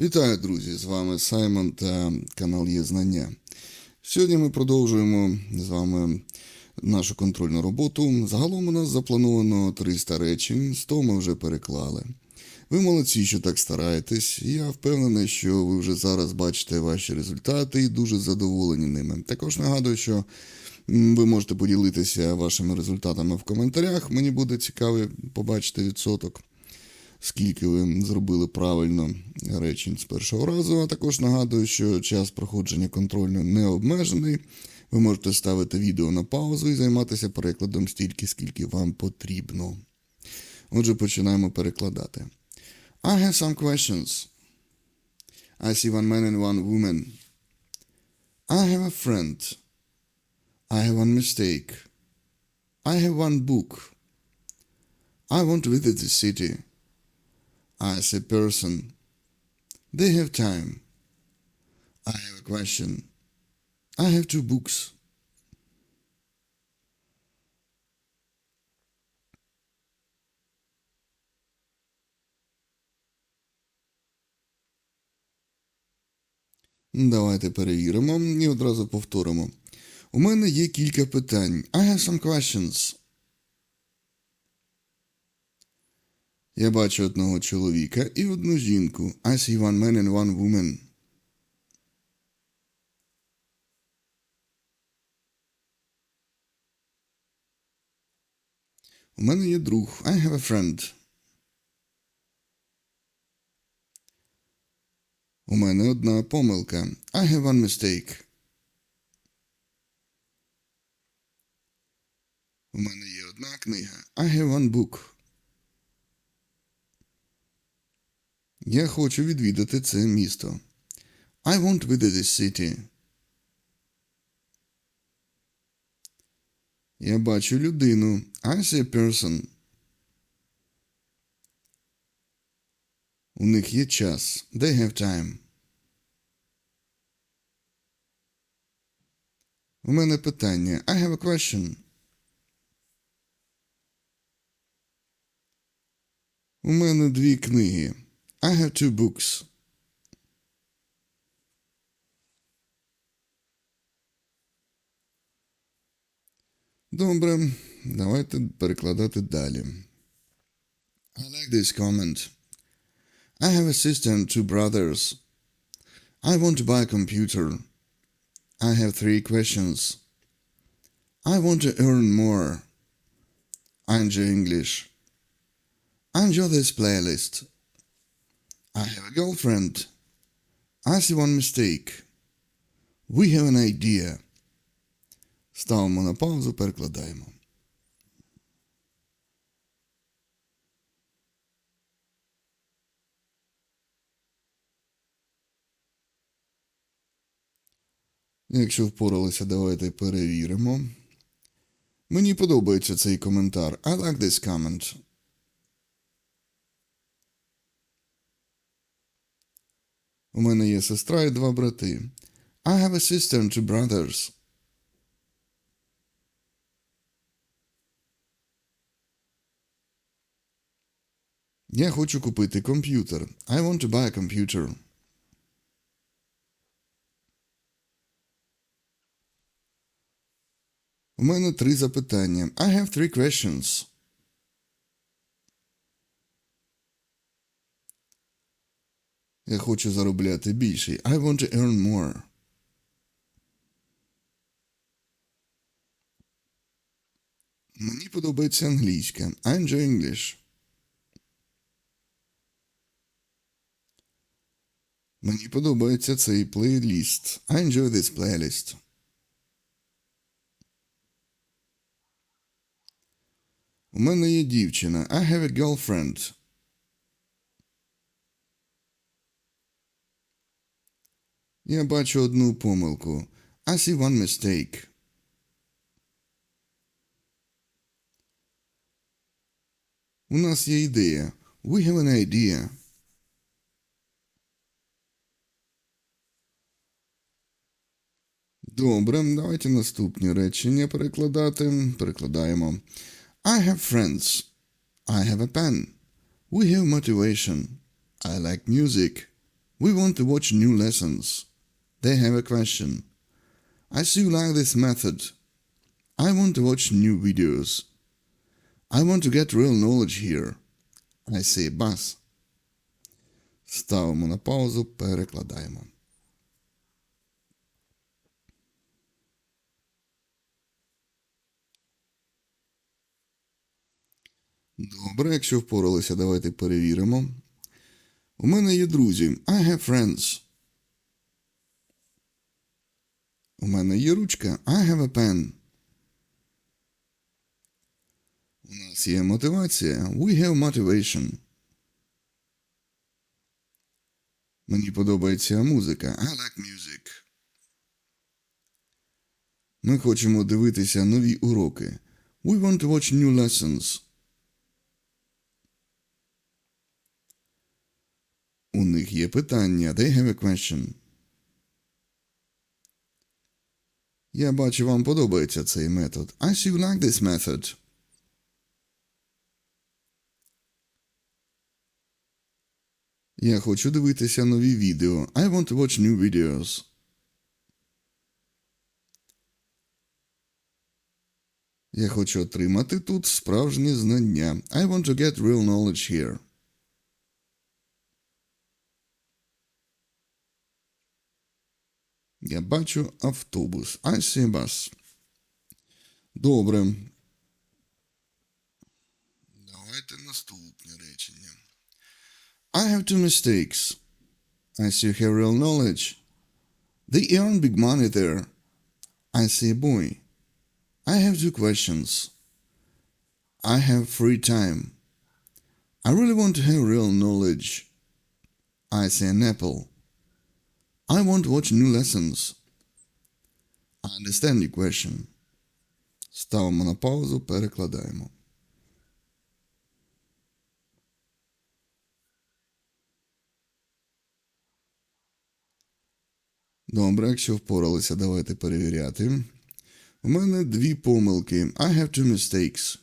Вітаю, друзі! З вами Саймон та канал Є Знання. Сьогодні ми продовжуємо з вами нашу контрольну роботу. Загалом у нас заплановано 300 речень, 100 ми вже переклали. Ви молодці, що так стараєтесь. Я впевнений, що ви вже зараз бачите ваші результати і дуже задоволені ними. Також нагадую, що ви можете поділитися вашими результатами в коментарях. Мені буде цікаво побачити відсоток скільки ви зробили правильно речень з першого разу. А також нагадую, що час проходження контрольну не обмежений. Ви можете ставити відео на паузу і займатися перекладом стільки, скільки вам потрібно. Отже, починаємо перекладати. I have some questions. I see one man and one woman. I have a friend. I have one mistake. I have one book. I want to visit the city. I say person. They have time. I have a question. I have two books. Давайте перевіримо і одразу повторимо. У мене є кілька питань. I have some questions. Я бачу одного чоловіка і одну жінку. I see one man and one woman. У мене є друг. I have a friend. У мене одна помилка. I have one mistake. У мене є одна книга. I have one book. Я хочу відвідати це місто. I want to visit this city. Я бачу людину. I see a person. У них є час. They have time. У мене питання. I have a question. У мене дві книги. I have two books. Добре, давайте перекладати далі. I like this comment. I have a sister and two brothers. I want to buy a computer. I have three questions. I want to earn more. I enjoy English. I enjoy this playlist. I have a girlfriend. I see one mistake. We have an idea. Ставимо на паузу, перекладаємо. Якщо впоралися, давайте перевіримо. Мені подобається цей коментар. I like this comment. У мене є сестра і два брати. I have a sister and two brothers. Я хочу купити комп'ютер. I want to buy a computer. У мене три запитання. I have three questions. Я хочу заробляти більше. I want to earn more. Мені подобається англійська. I enjoy English. Мені подобається цей плейліст. I enjoy this playlist. У мене є дівчина. I have a girlfriend. Я бачу одну помилку. I see one mistake. У нас є ідея. We have an idea. Добре, давайте наступні речення перекладати. Перекладаємо. I have friends. I have a pen. We have motivation. I like music. We want to watch new lessons. They have a question. I see you like this method. I want to watch new videos. I want to get real knowledge here. I say bus. Ставимо на паузу, перекладаємо. Добре, якщо впоралися, давайте перевіримо. У мене є друзі. I have friends. У мене є ручка. I have a pen. У нас є мотивація. We have motivation. Мені подобається музика. I like music. Ми хочемо дивитися нові уроки. We want to watch new lessons. У них є питання. They have a question. Я бачу, вам подобається цей метод. I see you like this method. Я хочу дивитися нові відео. I want to watch new videos. Я хочу отримати тут справжні знання. I want to get real knowledge here. Я бачу автобус. I see a bus. Добре. Давайте наступне речення. I have two mistakes. I see you have real knowledge. They earn big money there. I see a boy. I have two questions. I have free time. I really want to have real knowledge. I see an apple. I want to watch new lessons. I understand your question. Ставимо на паузу, перекладаємо. Добре, якщо впоралися, давайте перевіряти. У мене дві помилки. I have two mistakes.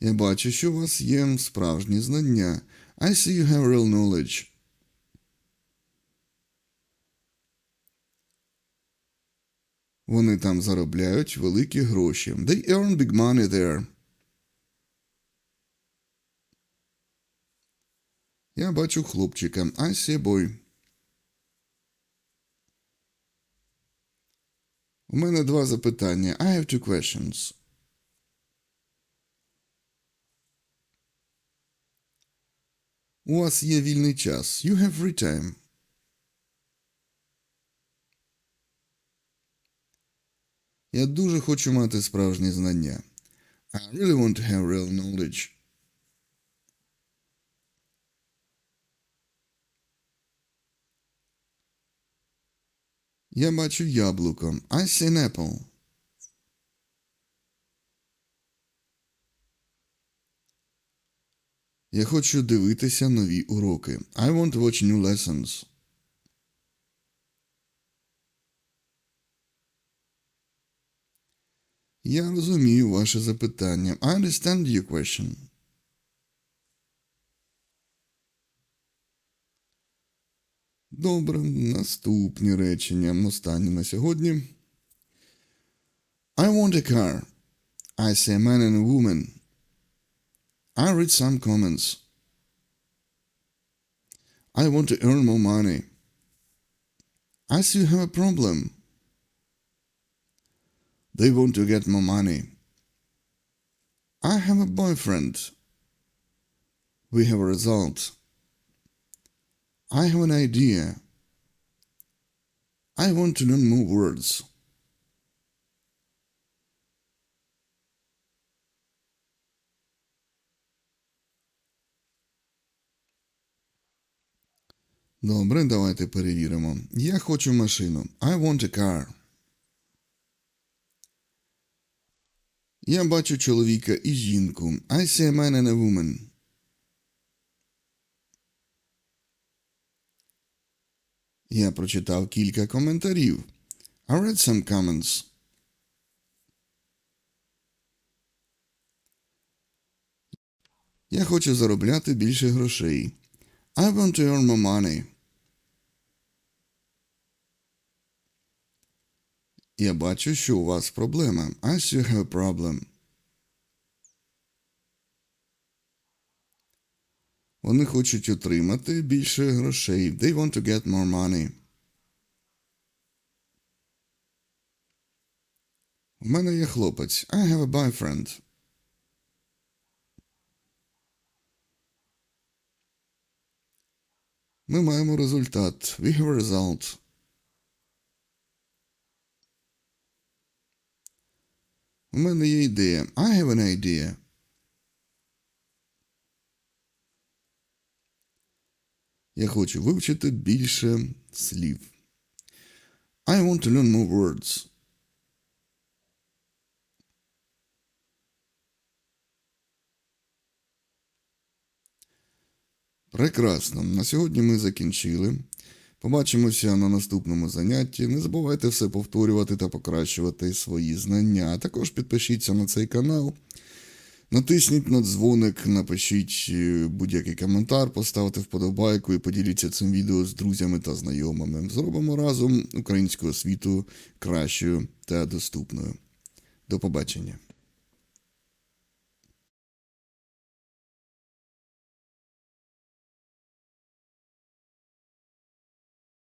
Я бачу, що у вас є справжні знання. I see you have real knowledge. Вони там заробляють великі гроші. They earn big money there. Я бачу хлопчика. I see a boy. У мене два запитання. I have two questions. У вас є вільний час. You have free time. Я дуже хочу мати справжні знання. I really want to have real knowledge. Я бачу яблуко. I see an apple. Я хочу дивитися нові уроки. I want to watch new lessons. Я розумію ваше запитання. I understand your question. Добре, наступні речення. Останні на сьогодні. I want a car. I see a man and a woman. I read some comments. I want to earn more money. I you have a problem. They want to get more money. I have a boyfriend. We have a result. I have an idea. I want to learn more words. Добре, давайте перевіримо. Я хочу машину. I want a car. Я бачу чоловіка і жінку. I see a man and a woman. Я прочитав кілька коментарів. I read some comments. Я хочу заробляти більше грошей. I want to earn more money. Я бачу, що у вас проблема. I see a problem. Вони хочуть отримати більше грошей. They want to get more money. У мене є хлопець. I have a boyfriend. Ми маємо результат. We have a result. У мене є ідея. I have an idea. Я хочу вивчити більше слів. I want to learn more words. Прекрасно. На сьогодні ми закінчили. Побачимося на наступному занятті. Не забувайте все повторювати та покращувати свої знання. А також підпишіться на цей канал. Натисніть на дзвоник, напишіть е, будь-який коментар, поставте вподобайку і поділіться цим відео з друзями та знайомими. Зробимо разом українську освіту кращою та доступною. До побачення.